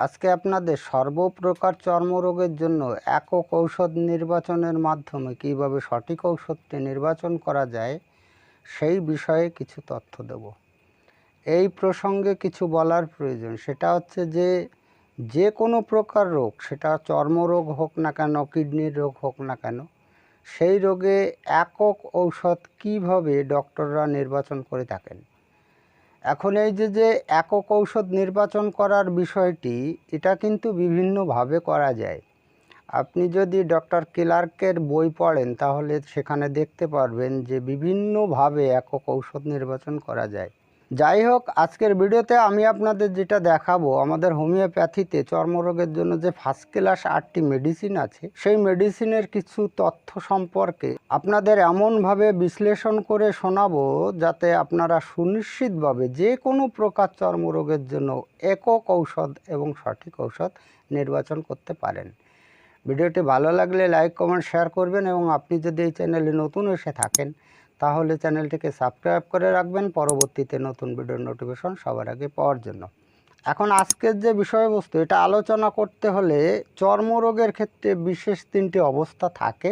আজকে আপনাদের সর্বপ্রকার চর্মরোগের জন্য একক ঔষধ নির্বাচনের মাধ্যমে কীভাবে সঠিক ঔষধটি নির্বাচন করা যায়, সেই বিষয়ে কিছু তথ্য দেব। এই প্রসঙ্গে কিছু বলার প্রয়োজন। সেটা হচ্ছে যে যে কোনো প্রকার রোগ, সেটা চর্মরোগ হোক না কেন, কিডনির রোগ হোক না কেন, সেই রোগে একক ঔষধ কীভাবে ডক্টররা নির্বাচন করে থাকেন? এখন এই যে যে একক ঔষধ নির্বাচন করার বিষয়টি, এটা কিন্তু বিভিন্নভাবে করা যায়। আপনি যদি ডক্টর ক্লার্কের বই পড়েন, তাহলে সেখানে দেখতে পারবেন যে, বিভিন্নভাবে একক ঔষধ নির্বাচন করা যায়। যাই হোক আজকের ভিডিওতে আমি আপনাদের যেটা দেখাবো, আমাদের হোমিওপ্যাথিতে চর্মরোগের জন্য যে ফার্স্ট ক্লাস আটটি মেডিসিন আছে, সেই মেডিসিনের কিছু তথ্য সম্পর্কে আপনাদের এমনভাবে বিশ্লেষণ করে শোনাবো যাতে আপনারা সুনিশ্চিতভাবে যে কোনো প্রকার চর্মরোগের জন্য একক ঔষধ এবং সঠিক ঔষধ নির্বাচন করতে পারেন। ভিডিওটি ভালো লাগলে লাইক কমেন্ট শেয়ার করবেন এবং আপনি যদি এই চ্যানেলে নতুন এসে থাকেন তাহলে চ্যানেলটিকে সাবস্ক্রাইব করে রাখবেন। পরবর্তীতে নতুন ভিডিওর নোটিফিকেশন সবার আগে পাওয়ার জন্য। এখন আজকের যে বিষয়বস্তু, এটা আলোচনা করতে হলে চর্মরোগের ক্ষেত্রে বিশেষ তিনটি অবস্থা থাকে।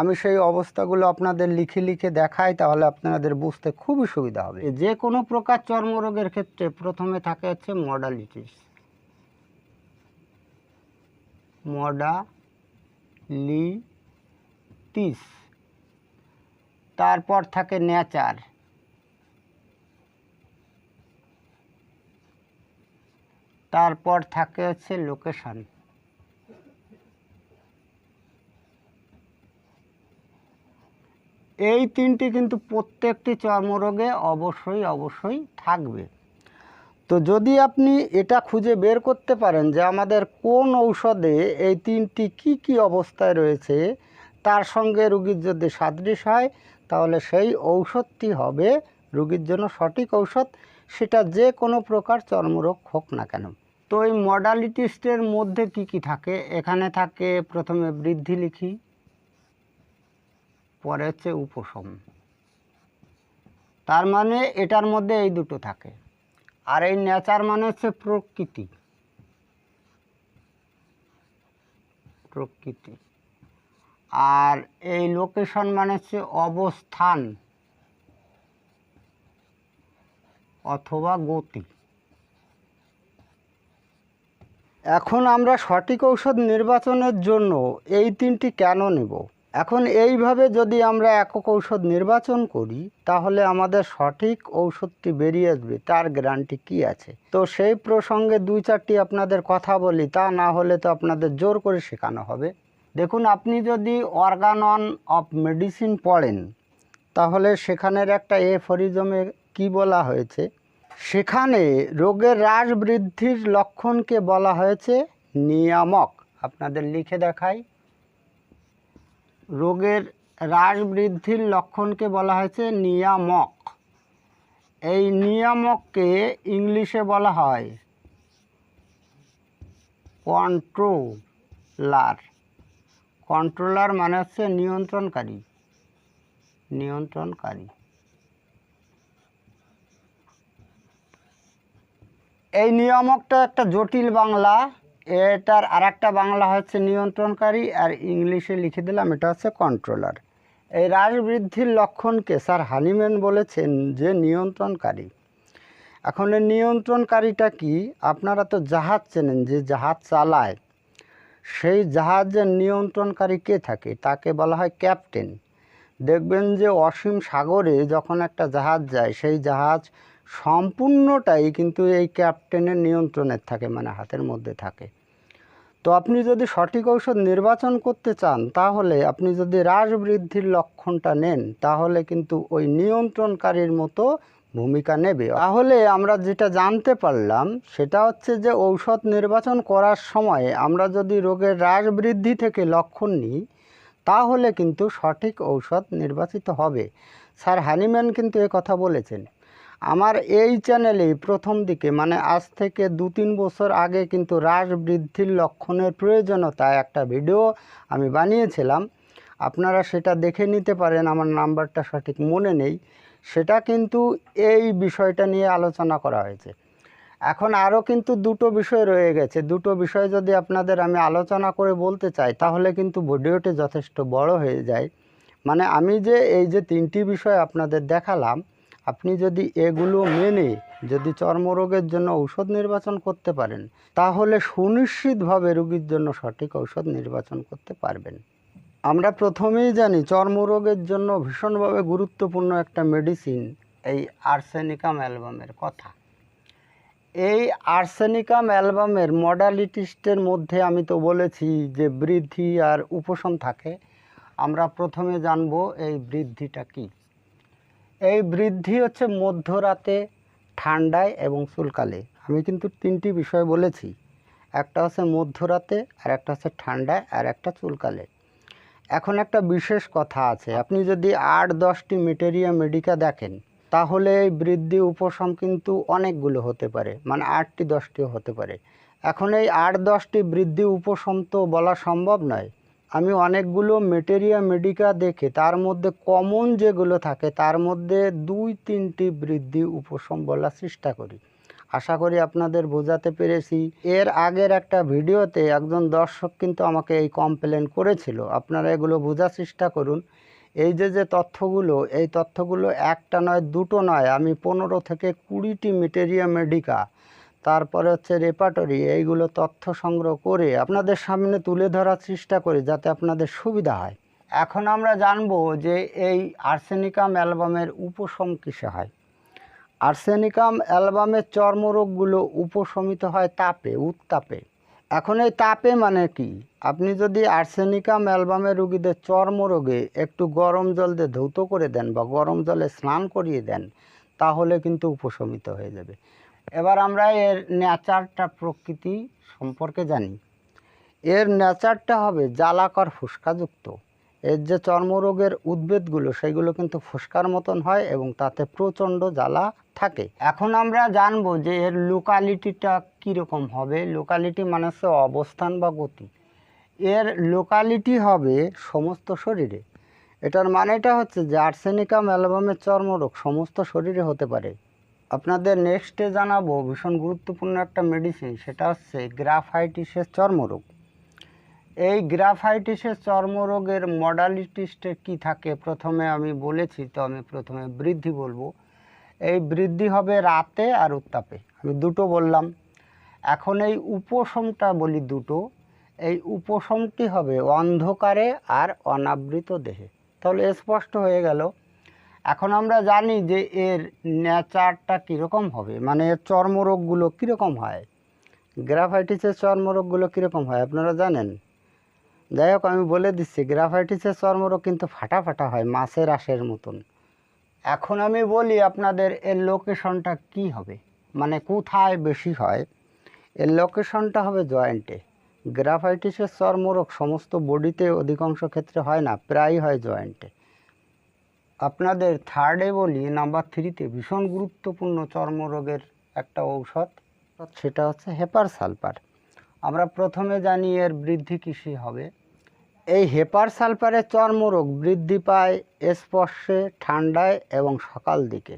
আমি সেই অবস্থাগুলো আপনাদের লিখে লিখে দেখাই, তাহলে আপনাদের বুঝতে খুবই সুবিধা হবে। যে কোনো প্রকার চর্মরোগের ক্ষেত্রে প্রথমে থাকে হচ্ছে মডালিটিস মডালিটিস তারপর থাকে নেচার। তারপর থাকে হচ্ছে লোকেশন। এই তিনটি কিন্তু প্রত্যেকটি চর্মরোগে অবশ্যই অবশ্যই থাকবে। তো যদি আপনি এটা খুঁজে বের করতে পারেন যে আমাদের কোন ঔষধে এই তিনটি কি কি অবস্থায় রয়েছে, তার সঙ্গে রুগীর যদি সাদৃশ হয় তাহলে সেই ঔষধটি হবে রুগীর জন্য সঠিক ঔষধ। সেটা যে কোনো প্রকার চর্মরোগ হোক না কেন। তো এই মডালিটিস্টের মধ্যে কি কি থাকে? এখানে থাকে, প্রথমে বৃদ্ধি লিখি, পরে হচ্ছে উপশম। তার মানে এটার মধ্যে এই দুটো থাকে। আর এই নেচার মানে হচ্ছে প্রকৃতি। প্রকৃতি। আর এই লোকেশন মানে হচ্ছে অবস্থান অথবা গতি। এখন আমরা সঠিক ঔষধ নির্বাচনের জন্য এই তিনটি কেন নেব? এখন এইভাবে যদি আমরা একক ঔষধ নির্বাচন করি, তাহলে আমাদের সঠিক ঔষধটি বেরিয়ে আসবে, তার গ্যারান্টি কি আছে? তো সেই প্রসঙ্গে দুই চারটি আপনাদের কথা বলি, তা না হলে তো আপনাদের জোর করে শেখানো হবে। দেখুন, আপনি যদি অর্গানন অফ মেডিসিন পড়েন, তাহলে সেখানের একটা এ ফরিজমে কি বলা হয়েছে? সেখানে রোগের হ্রাস বৃদ্ধির লক্ষণকে বলা হয়েছে নিয়ামক। আপনাদের লিখে দেখাই। রোগের হ্রাস বৃদ্ধির লক্ষণকে বলা হয়েছে নিয়ামক। এই নিয়ামককে ইংলিশে বলা হয় কন্ট্রোলার কন্ট্রোলার মানে হচ্ছে নিয়ন্ত্রণকারী। নিয়ন্ত্রণকারী। এই নিয়ামকটা একটা জটিল বাংলা। এটার আর একটা বাংলা হচ্ছে নিয়ন্ত্রণকারী, আর ইংলিশে লিখে দিলাম, এটা হচ্ছে কন্ট্রোলার। এই হ্রাস বৃদ্ধির লক্ষণকে স্যার হানিম্যান বলেছেন যে নিয়ন্ত্রণকারী। এখন এই নিয়ন্ত্রণকারীটা কি? আপনারা তো জাহাজ চেনেন যে জাহাজ চালায়। সেই জাহাজের নিয়ন্ত্রণকারী কে থাকে? তাকে বলা হয় ক্যাপ্টেন। দেখবেন যে অসীম সাগরে যখন একটা জাহাজ যায়, সেই জাহাজ সম্পূর্ণটাই কিন্তু এই ক্যাপ্টেনের নিয়ন্ত্রণের থাকে মানে হাতের মধ্যে থাকে। তো আপনি যদি সঠিক ঔষধ নির্বাচন করতে চান, তাহলে আপনি যদি হ্রাস বৃদ্ধির লক্ষণটা নেন, তাহলে কিন্তু ওই নিয়ন্ত্রণকারীর মতো ভূমিকা নেবে। তাহলে আমরা যেটা জানতে পারলাম, সেটা হচ্ছে যে ঔষধ নির্বাচন করার সময় আমরা যদি রোগের হ্রাস বৃদ্ধি থেকে লক্ষণ নিই, তাহলে কিন্তু সঠিক ঔষধ নির্বাচিত হবে। স্যার হ্যানিম্যান কিন্তু এ কথা বলেছেন। আমার এই চ্যানেলে প্রথম দিকে মানে আজ থেকে দু তিন বছর আগে কিন্তু হ্রাস বৃদ্ধির লক্ষণের প্রয়োজনীয়তা একটা ভিডিও আমি বানিয়েছিলাম। আপনারা সেটা দেখে নিতে পারেন, আমার নাম্বারটা সঠিক মনে নেই। সেটা কিন্তু এই বিষয়টা নিয়ে আলোচনা করা হয়েছে। এখন আরও কিন্তু দুটো বিষয় রয়ে গেছে। দুটো বিষয় যদি আপনাদের আমি আলোচনা করে বলতে চাই, তাহলে কিন্তু ভিডিওটি যথেষ্ট বড় হয়ে যায়। মানে আমি যে এই যে তিনটি বিষয় আপনাদের দেখালাম, আপনি যদি এগুলো মেনে যদি চর্মরোগের জন্য ঔষধ নির্বাচন করতে পারেন, তাহলে সুনিশ্চিতভাবে রোগীর জন্য সঠিক ঔষধ নির্বাচন করতে পারবেন। আমরা প্রথমেই জানি চর্মরোগের জন্য ভীষণভাবে গুরুত্বপূর্ণ একটা মেডিসিন এই আর্সেনিকাম অ্যালবামের কথা। এই আর্সেনিকাম অ্যালবামের মডালিটিস্টের মধ্যে আমি তো বলেছি যে বৃদ্ধি আর উপশম থাকে। আমরা প্রথমে জানব এই বৃদ্ধিটা কি। এই বৃদ্ধি হচ্ছে মধ্যরাতে, ঠান্ডায় এবং চুলকালে। আমি কিন্তু তিনটি বিষয় বলেছি। একটা হচ্ছে মধ্যরাতে, আর একটা হচ্ছে ঠান্ডায়, আর একটা চুলকালে। এখন একটা বিশেষ কথা আছে। আপনি যদি আট, দশটি মেটেরিয়া মেডিকা দেখেন, তাহলে এই বৃদ্ধি উপশম কিন্তু অনেকগুলো হতে পারে। মানে আটটি, দশটিও হতে পারে। এখন এই আট, দশটি বৃদ্ধি উপশম তো বলা সম্ভব নয়। আমি অনেকগুলো মেটেরিয়া মেডিকা দেখে তার মধ্যে কমন যেগুলো থাকে, তার মধ্যে দুই, তিনটি বৃদ্ধি উপশম বলার চেষ্টা করি। আশা করি আপনাদের বোঝাতে পেরেছি। এর আগের একটা ভিডিওতে একজন দর্শক কিন্তু আমাকে এই কমপ্লেন করেছিল। আপনারা এগুলো বোঝার চেষ্টা করুন। এই যে যে তথ্যগুলো, এই তথ্যগুলো একটা নয়, দুটো নয়, আমি পনেরো থেকে কুড়িটি মেটেরিয়া মেডিকা তারপরে হচ্ছে রেপাটরি এইগুলো তথ্য সংগ্রহ করে আপনাদের সামনে তুলে ধরার চেষ্টা করি যাতে আপনাদের সুবিধা হয়। এখন আমরা জানব যে এই আর্সেনিকাম অ্যালবামের উপশম কিসে হয়। আর্সেনিকাম অ্যালবামের চর্মরোগগুলো উপশমিত হয় তাপে, উত্তাপে। এখন এই তাপে মানে কি? আপনি যদি আর্সেনিকাম অ্যালবামের রুগীদের চর্মরোগে একটু গরম জল দিয়ে ধৌত করে দেন বা গরম জলে স্নান করিয়ে দেন, তাহলে কিন্তু উপশমিত হয়ে যাবে। এবার আমরা এর ন্যাচারটা প্রকৃতি সম্পর্কে জানি। এর ন্যাচারটা হবে জ্বালাকর ফুসকাযুক্ত। এর যে চর্মরোগের উদ্ভিদগুলো সেগুলো কিন্তু ফুসকার মতন হয় এবং তাতে প্রচণ্ড জ্বালা থাকে। এখন আমরা জানব যে এর লোকালিটিটা কীরকম হবে। লোকালিটি মানে হচ্ছে অবস্থান বা গতি। এর লোকালিটি হবে সমস্ত শরীরে। এটার মানেটা হচ্ছে যে আর্সেনিকাম অ্যালবামের চর্মরোগ সমস্ত শরীরে হতে পারে। আপনাদের নেক্সটে জানাব ভীষণ গুরুত্বপূর্ণ একটা মেডিসিন সেটা হচ্ছে গ্রাফাইটিসের চর্মরোগ। এই গ্রাফাইটিসের চর্মরোগের মডালিটিসটে কি থাকে? প্রথমে আমি বলেছি, তো আমি প্রথমে বৃদ্ধি বলব। এই বৃদ্ধি হবে রাতে আর উত্তাপে। আমি দুটো বললাম। এখন এই উপশমটা বলি দুটো। এই উপশমটি হবে অন্ধকারে আর অনাবৃত দেহে। তাহলে স্পষ্ট হয়ে গেল। এখন আমরা জানি যে এর নেচারটা কীরকম হবে মানে এর চর্মরোগগুলো কীরকম হয়? গ্রাফাইটিসের চর্মরোগগুলো কীরকম হয়, আপনারা জানেন? যাই হোক আমি বলে দিচ্ছি, গ্রাফাইটিসের চর্মরোগ কিন্তু ফাটা ফাটা হয়, মাছের আশের মতন। এখন আমি বলি আপনাদের এর লোকেশনটা কি হবে? মানে কোথায় বেশি হয়? এর লোকেশনটা হবে জয়েন্টে গ্রাফাইটিসের চর্মরোগ সমস্ত বডিতে অধিকাংশ ক্ষেত্রে হয় না প্রায় হয় জয়েন্টে আপনাদের থার্ডে বলি নাম্বার থ্রিতে ভীষণ গুরুত্বপূর্ণ চর্মরোগের একটা ঔষধ, সেটা হচ্ছে হেপার সালফার। আমরা প্রথমে জানি এর বৃদ্ধি কৃষি হবে। এই হেপার সালফারে চর্মরোগ বৃদ্ধি পায় স্পর্শে, ঠান্ডায় এবং সকাল দিকে।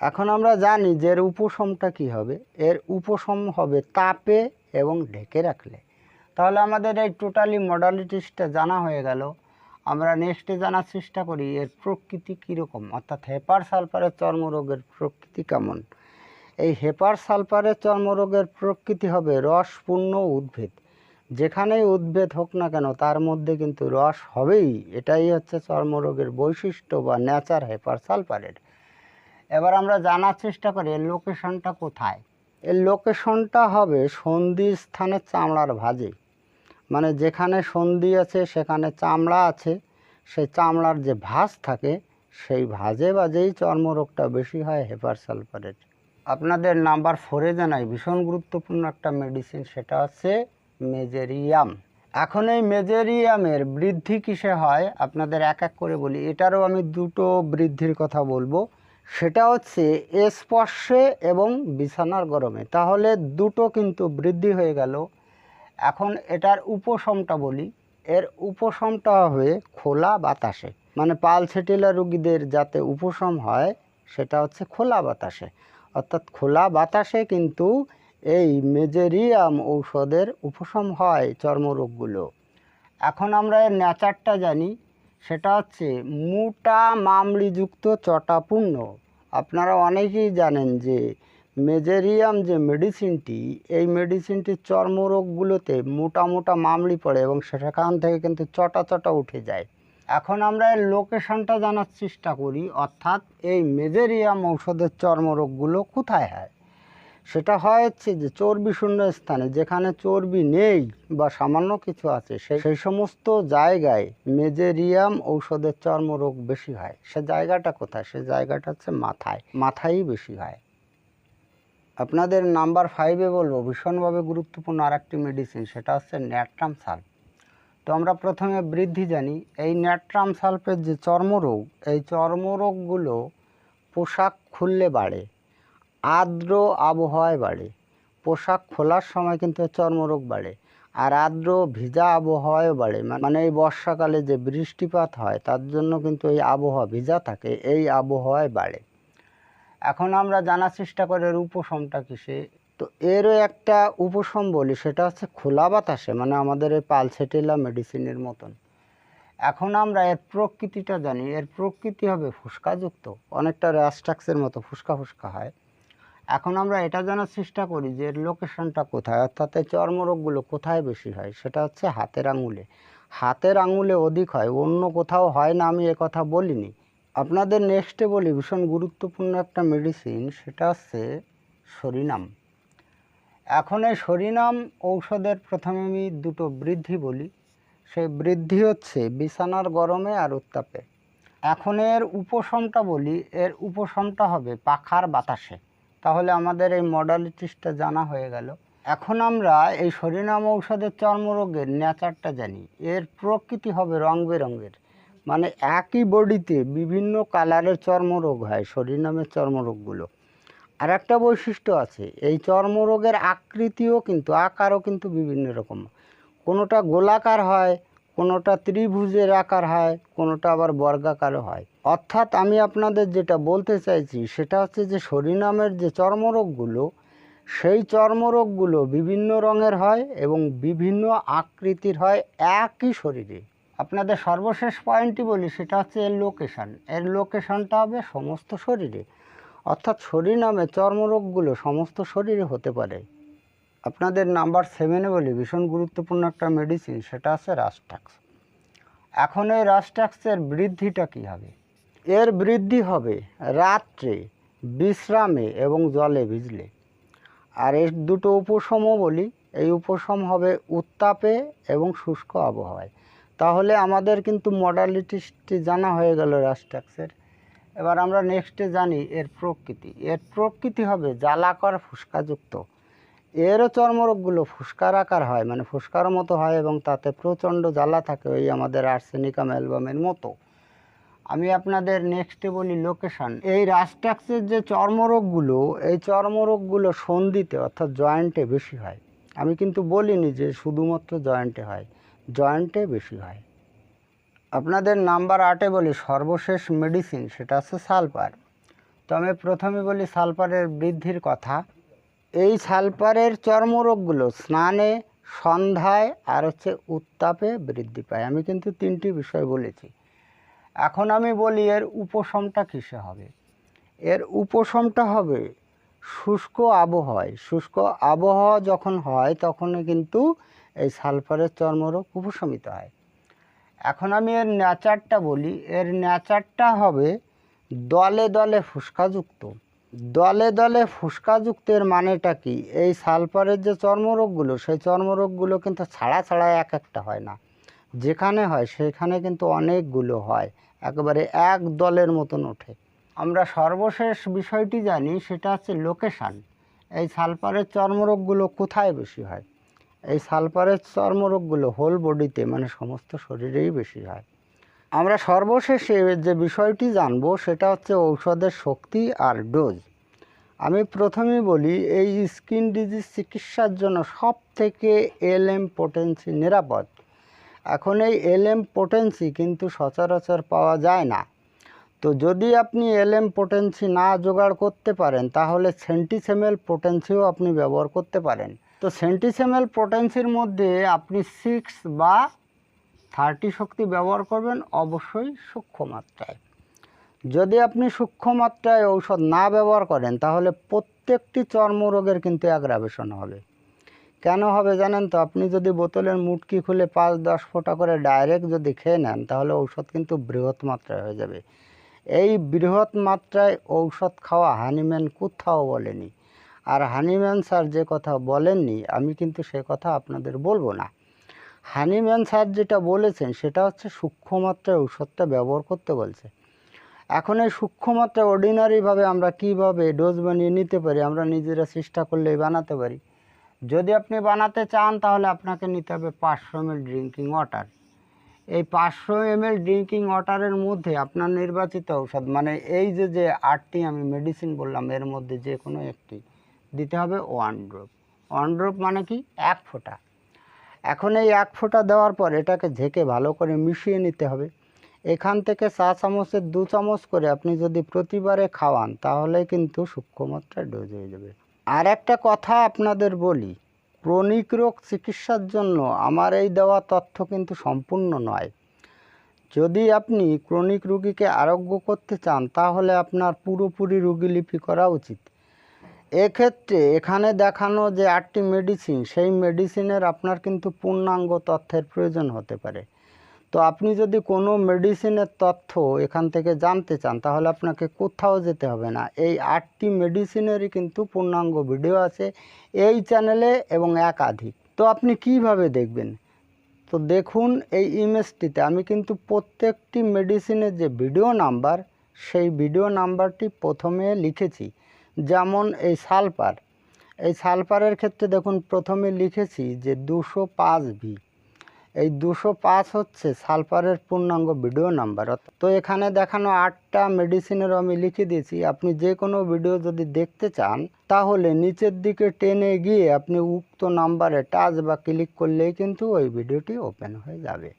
এখন আমরা জানি যে এর উপশমটা কী হবে। এর উপশম হবে তাপে এবং ঢেকে রাখলে। তাহলে আমাদের এই টোটালি মডালিটিসটা জানা হয়ে গেল। আমরা নেক্সটে জানার চেষ্টা করি এর প্রকৃতি কীরকম? অর্থাৎ হেপার সালফারের চর্মরোগের প্রকৃতি কেমন? এই হেপার সালফারের চর্মরোগের প্রকৃতি হবে রসপূর্ণ উদ্ভিদ। যেখানেই উদ্ভিদ হোক না কেন, তার মধ্যে কিন্তু রস হবেই। এটাই হচ্ছে চর্মরোগের বৈশিষ্ট্য বা ন্যাচার হেপার সালফারের এবার আমরা জানার চেষ্টা করি, এর লোকেশনটা কোথায়? এর লোকেশনটা হবে সন্ধি স্থানের চামড়ার ভাজে। মানে যেখানে সন্ধি আছে, সেখানে চামড়া আছে। সেই চামড়ার যে ভাঁজ থাকে, সেই ভাজে বাজেই চর্মরোগটা বেশি হয় হেপার সালফারের আপনাদের নাম্বার ফোরে জানাই, ভীষণ গুরুত্বপূর্ণ একটা মেডিসিন সেটা হচ্ছে মেজেরিয়াম। এখন এই মেজেরিয়ামের বৃদ্ধি কিসে হয়? আপনাদের এক এক করে বলি। এটারও আমি দুটো বৃদ্ধির কথা বলব। সেটা হচ্ছে স্পর্শে এবং বিছানার গরমে। তাহলে দুটো কিন্তু বৃদ্ধি হয়ে গেল। এখন এটার উপশমটা বলি। এর উপশমটা হবে খোলা বাতাসে। মানে পাল সেটেলা রুগীদের যাতে উপশম হয়, সেটা হচ্ছে খোলা বাতাসে। অর্থাৎ খোলা বাতাসে কিন্তু এই মেজেরিয়াম ঔষধের উপশম হয় চর্মরোগগুলো। এখন আমরা এর নেচারটা জানি, সেটা হচ্ছে মোটা মামড়িযুক্ত চটাপূর্ণ। আপনারা অনেকেই জানেন যে মেজেরিয়াম যে মেডিসিনটি, এই মেডিসিনটি চর্মরোগগুলোতে মোটা মোটা মামড়ি পড়ে এবং সেখান থেকে কিন্তু চটা চটা উঠে যায়। এখন আমরা এর লোকেশনটা জানার চেষ্টা করি, অর্থাৎ এই মেজেরিয়াম ঔষধের চর্মরোগগুলো কোথায় হয়? সেটা হয় হচ্ছে যে চর্বি শূন্য স্থানে, যেখানে চর্বি নেই বা সামান্য কিছু আছে সেই সমস্ত জায়গায় মেজেরিয়াম ঔষধের চর্মরোগ বেশি হয়। সে জায়গাটা কোথায়? সে জায়গাটা হচ্ছে মাথায়। মাথায়ই বেশি হয়। আপনাদের নাম্বার ফাইভে বলব, ভীষণভাবে গুরুত্বপূর্ণ আর একটি মেডিসিন সেটা হচ্ছে ন্যাট্রাম সাল্প তো আমরা প্রথমে বৃদ্ধি জানি, এই ন্যাট্রাম সাল্পের যে চর্মরোগ, এই চর্মরোগগুলো পোশাক খুললে বাড়ে। আর্দ্র আবহাওয়ায় বাড়ে। পোশাক খোলার সময় কিন্তু চর্মরোগ বাড়ে। আর আর্দ্র ভিজা আবহাওয়ায় বাড়ে। মানে এই বর্ষাকালে যে বৃষ্টিপাত হয়, তার জন্য কিন্তু এই আবহাওয়া ভিজা থাকে, এই আবহাওয়ায় বাড়ে। এখন আমরা জানার চেষ্টা করি এর উপশমটা কিসে? তো এরও একটা উপশম বলি, সেটা হচ্ছে খোলা বাতাসে মানে আমাদের এই পালসেটেলা মেডিসিনের মতন। এখন আমরা এর প্রকৃতিটা জানি। এর প্রকৃতি হবে ফুসকাযুক্ত। অনেকটা র্যাস্টাক্সের মতো ফুসকা ফুসকা হয়। এখন আমরা এটা জানার চেষ্টা করি যে লোকেশনটা কোথায়? অর্থাৎ এই চর্মরোগগুলো কোথায় বেশি হয়? সেটা হচ্ছে হাতের আঙুলে। হাতের আঙুলে অধিক হয়, অন্য কোথাও হয় না, আমি কথা বলিনি। আপনাদের নেক্সটে বলি, ভীষণ গুরুত্বপূর্ণ একটা মেডিসিন সেটা হচ্ছে সরিনাম। এখন এই সরিনাম ঔষধের প্রথমে আমি দুটো বৃদ্ধি বলি। সেই বৃদ্ধি হচ্ছে বিছানার গরমে আর উত্তাপে। এখন এর উপশমটা বলি, এর উপশমটা হবে পাখার বাতাসে। তাহলে আমাদের এই মডালিটিসটা জানা হয়ে গেল। এখন আমরা এই সরিনাম ঔষধের চর্মরোগের নেচারটা জানি। এর প্রকৃতি হবে রং বেরঙের মানে একই বডিতে বিভিন্ন কালারের চর্মরোগ হয়, সরিনামের চর্মরোগগুলো। আর একটা বৈশিষ্ট্য আছে, এই চর্মরোগের আকৃতিও কিন্তু, আকারও কিন্তু বিভিন্ন রকম। কোনোটা গোলাকার হয় কোনোটা ত্রিভুজের আকার হয়, কোনোটা আবার বর্গাকারও হয়। অর্থাৎ আমি আপনাদের যেটা বলতে চাইছি, সেটা হচ্ছে যে শরীরামের যে চর্মরোগগুলো, সেই চর্মরোগগুলো বিভিন্ন রঙের হয় এবং বিভিন্ন আকৃতির হয় একই শরীরে। আপনাদের সর্বশেষ পয়েন্টটি বলি, সেটা হচ্ছে এর লোকেশান এর লোকেশানটা হবে সমস্ত শরীরে। অর্থাৎ শরীর নামে চর্মরোগগুলো সমস্ত শরীরে হতে পারে। আপনাদের নাম্বার সেভেনে বলি, ভীষণ গুরুত্বপূর্ণ একটা মেডিসিন সেটা আছে রাস্টাক্স এখন এই রাস্টাক্সের বৃদ্ধিটা কী হবে? এর বৃদ্ধি হবে রাত্রে বিশ্রামে এবং জলে ভিজলে। আর এর দুটো উপশমও বলি, এই উপশম হবে উত্তাপে এবং শুষ্ক আবহাওয়ায়। তাহলে আমাদের কিন্তু মডালিটিসটি জানা হয়ে গেল রাস্টাক্সের এবার আমরা নেক্সটে জানি এর প্রকৃতি। এর প্রকৃতি হবে জ্বালাকর ফুসকাযুক্ত। এরও চর্মরোগগুলো ফুসকার আকার হয় মানে ফুসকার মতো হয় এবং তাতে প্রচণ্ড জ্বালা থাকে ওই আমাদের আর্সেনিকাম অ্যালবামের মতো। আমি আপনাদের নেক্সটে বলি লোকেশন এই রাস্টাক্সের যে চর্মরোগগুলো, এই চর্মরোগগুলো সন্ধিতে অর্থাৎ জয়েন্টে বেশি হয়। আমি কিন্তু বলিনি যে শুধুমাত্র জয়েন্টে হয় জয়েন্টে বেশি হয়। আপনাদের নাম্বার আটে বলি সর্বশেষ মেডিসিন সেটা হচ্ছে সালফার। তো আমি প্রথমে বলি সালফারের বৃদ্ধির কথা। এই সালফারের চর্মরোগগুলো স্নানে, সন্ধ্যায় আর হচ্ছে উত্তাপে বৃদ্ধি পায়। আমি কিন্তু তিনটি বিষয় বলেছি। এখন আমি বলি এর উপশমটা কিসে হবে? এর উপশমটা হবে শুষ্ক আবহাওয়ায়। শুষ্ক আবহাওয়া যখন হয় তখন কিন্তু এই সালফারের চর্মরোগ উপশমিত হয়। এখন আমি এর ন্যাচারটা বলি। এর ন্যাচারটা হবে দলে দলে ফুসকাযুক্ত। দলে দলে ফুসকাযুক্তের মানেটা কি? এই সালফারের যে চর্মরোগগুলো, সেই চর্মরোগগুলো কিন্তু ছাড়া ছাড়া এক একটা হয় না। যেখানে হয়, সেখানে কিন্তু অনেকগুলো হয়। একেবারে এক দলের মতন ওঠে। আমরা সর্বশেষ বিষয়টি জানি, সেটা হচ্ছে লোকেশান। এই সালফারের চর্মরোগগুলো কোথায় বেশি হয়? এই সালফারের চর্মরোগগুলো হোল বডিতে মানে সমস্ত শরীরেই বেশি হয়। আমরা সর্বশেষে যে বিষয়টি জানব সেটা হচ্ছে ঔষধের শক্তি আর ডোজ। আমি প্রথমেই বলি, এই স্কিন ডিজিজ চিকিৎসার জন্য সব থেকে এলএম পোটেন্সি নিরাপদ। এখন এই এলএম পোটেন্সি কিন্তু সচরাচর পাওয়া যায় না। তো যদি আপনি এলএম পোটেন্সি না জোগাড় করতে পারেন, তাহলে সেন্টিসেমেল পোটেন্সিও আপনি ব্যবহার করতে পারেন। তো সেন্টিসেমেল পোটেন্সির মধ্যে আপনি সিক্স বা থার্টি শক্তি ব্যবহার করবেন অবশ্যই সূক্ষ্ম মাত্রায়। যদি আপনি সূক্ষ্ম মাত্রায় ঔষধ না ব্যবহার করেন, তাহলে প্রত্যেকটি চর্মরোগের কিন্তু অ্যাগ্রাভেশন হবে। কেন হবে জানেন তো? আপনি যদি বোতলের মুটকি খুলে পাঁচ দশ ফোঁটা করে ডাইরেক্ট যদি খেয়ে নেন, তাহলে ঔষধ কিন্তু বৃহৎ মাত্রায় হয়ে যাবে। এই বৃহৎ মাত্রায় ঔষধ খাওয়া হানিম্যান কোথাও বলেনি। আর হানিম্যান স্যার যে কথা বলেননি, আমি কিন্তু সে কথা আপনাদের বলব না। হানিম্যান স্যার যেটা বলেছেন, সেটা হচ্ছে সূক্ষ্ম মাত্রায় ঔষধটা ব্যবহার করতে বলছে। এখন এই সূক্ষ্ম মাত্রায় অর্ডিনারিভাবে আমরা কীভাবে ডোজ বানিয়ে নিতে পারি, আমরা নিজেরা চেষ্টা করলেই বানাতে পারি। যদি আপনি বানাতে চান, তাহলে আপনাকে নিতে হবে পাঁচশো এমএল ড্রিঙ্কিং ওয়াটার এই পাঁচশো এমএল ড্রিঙ্কিং ওয়াটারের মধ্যে আপনার নির্বাচিত ঔষধ মানে এই যে যে আটটি আমি মেডিসিন বললাম, এর মধ্যে যে কোনো একটি, দিতে হবে ওয়ান ড্রপ ওয়ান ড্রপ মানে কি? এক ফোঁটা। এখন এই এক ফোঁটা দেওয়ার পর এটাকে ঝেঁকে ভালো করে মিশিয়ে নিতে হবে। এখান থেকে চা চামচের দু চামচ করে আপনি যদি প্রতিবারে খাওয়ান, তাহলে কিন্তু সূক্ষ্মমাত্রায় ডোজ হয়ে যাবে। আর একটা কথা আপনাদের বলি, ক্রনিক রোগ চিকিৎসার জন্য আমার এই দেওয়া তথ্য কিন্তু সম্পূর্ণ নয়। যদি আপনি ক্রনিক রুগীকে আরোগ্য করতে চান, তাহলে আপনার পুরোপুরি রোগীলিপি করা উচিত। এক্ষেত্রে এখানে দেখানো যে আটটি মেডিসিন সেই মেডিসিনের আপনার কিন্তু পূর্ণাঙ্গ তথ্যের প্রয়োজন হতে পারে। তো আপনি যদি কোনো মেডিসিনের তথ্য এখান থেকে জানতে চান, তাহলে আপনাকে কোথাও যেতে হবে না। এই আটটি মেডিসিনেরই কিন্তু পূর্ণাঙ্গ ভিডিও আছে এই চ্যানেলে এবং একাধিক। তো আপনি কীভাবে দেখবেন? তো দেখুন এই ইমেজটিতে আমি কিন্তু প্রত্যেকটি মেডিসিনের যে ভিডিও নাম্বার সেই ভিডিও নাম্বারটি প্রথমে লিখেছি। যেমন এই সালফার এই সালফারের ক্ষেত্রে দেখুন, প্রথমে লিখেছি যে দুশো পাঁচ ভি। এই দুশো পাঁচ হচ্ছে সালফারের পূর্ণাঙ্গ ভিডিও নাম্বার। তো এখানে দেখানো আটটা মেডিসিনের আমি লিখে দিয়েছি। আপনি যে কোনো ভিডিও যদি দেখতে চান, তাহলে নিচের দিকে টেনে গিয়ে আপনি উক্ত নাম্বারে টাচ বা ক্লিক করলেই কিন্তু ওই ভিডিওটি ওপেন হয়ে যাবে।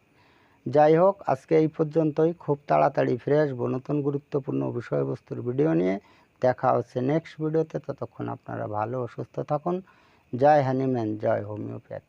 যাই হোক, আজকে এই পর্যন্তই। খুব তাড়াতাড়ি ফিরে আসব নতুন গুরুত্বপূর্ণ বিষয়বস্তুর ভিডিও নিয়ে। দেখা হচ্ছে নেক্সট ভিডিওতে ততক্ষণ আপনারা ভালো সুস্থ থাকুন। জয় হ্যানিম্যান জয় হোমিওপ্যাথ।